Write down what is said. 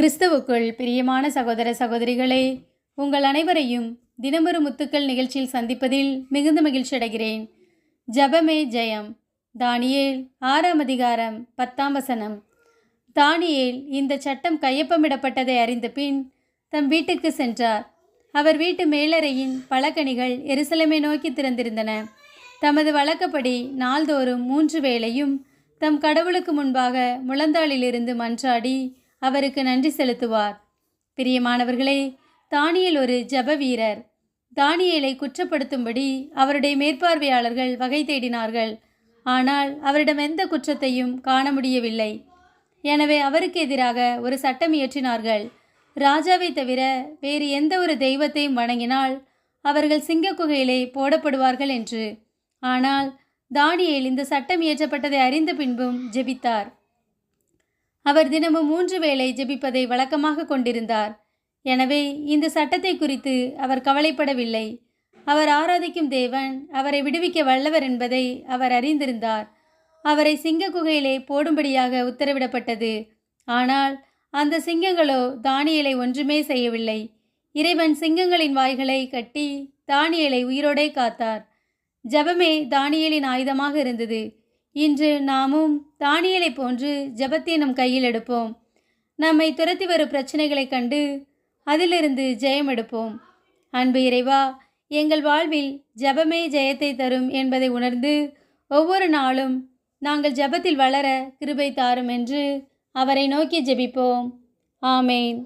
கிறிஸ்தவுக்குள் பிரியமான சகோதர சகோதரிகளே உங்கள் அனைவரையும் தினமொரு முத்துக்கள் நிகழ்ச்சியில் சந்திப்பதில் மிகுந்த மகிழ்ச்சி அடைகிறேன். ஜபமே ஜெயம். தானியேல் ஆறாம் அதிகாரம் பத்தாம் வசனம். தானியேல் இந்த சட்டம் கையொப்பமிடப்பட்டதை அறிந்த பின் தம் வீட்டுக்கு சென்றார். அவர் வீட்டு மேலறையின் பழக்கணிகள் எருசலமை நோக்கி திறந்திருந்தன. தமது வழக்கப்படி நாள்தோறும் மூன்று வேளையும் தம் கடவுளுக்கு முன்பாக முழந்தாளிலிருந்து மன்றாடி அவருக்கு நன்றி செலுத்துவார். பிரியமானவர்களே தானியேல் ஒரு ஜப வீரர் தானியேலை குற்றப்படுத்தும்படி அவருடைய மேற்பார்வையாளர்கள் வகை தேடினார்கள். ஆனால் அவரிடம் எந்த குற்றத்தையும் காண முடியவில்லை. எனவே அவருக்கு எதிராக ஒரு சட்டம் இயற்றினார்கள். ராஜாவை தவிர வேறு எந்த ஒரு தெய்வத்தையும் வணங்கினால் அவர்கள் சிங்க குகையிலே போடப்படுவார்கள் என்று. ஆனால் தானியேல் இந்த சட்டம் இயற்றப்பட்டதை அறிந்த பின்பும் ஜெபித்தார். அவர் தினமும் மூன்று வேளை ஜெபிப்பதை வழக்கமாக கொண்டிருந்தார். எனவே இந்த சட்டத்தை குறித்து அவர் கவலைப்படவில்லை. அவர் ஆராதிக்கும் தேவன் அவரை விடுவிக்க வல்லவர் என்பதை அவர் அறிந்திருந்தார். அவரை சிங்க குகையிலே போடும்படியாக உத்தரவிடப்பட்டது. ஆனால் அந்த சிங்கங்களோ தானியலை ஒன்றுமே செய்யவில்லை. இறைவன் சிங்கங்களின் வாய்களை கட்டி தானியலை உயிரோடே காத்தார். ஜபமே தானியலின் ஆயுதமாக இருந்தது. இன்று நாமும் தானியலை போன்று ஜபத்தை நம் கையில் எடுப்போம். நம்மை துரத்தி வரும் பிரச்சனைகளைக் கண்டு அதிலிருந்து ஜெயம் எடுப்போம். அன்பு இறைவா எங்கள் வாழ்வில் ஜபமே ஜெயத்தை தரும் என்பதை உணர்ந்து ஒவ்வொரு நாளும் நாங்கள் ஜபத்தில் வளர கிருபை தாரும் என்று அவரை நோக்கி ஜெபிப்போம். ஆமேன்.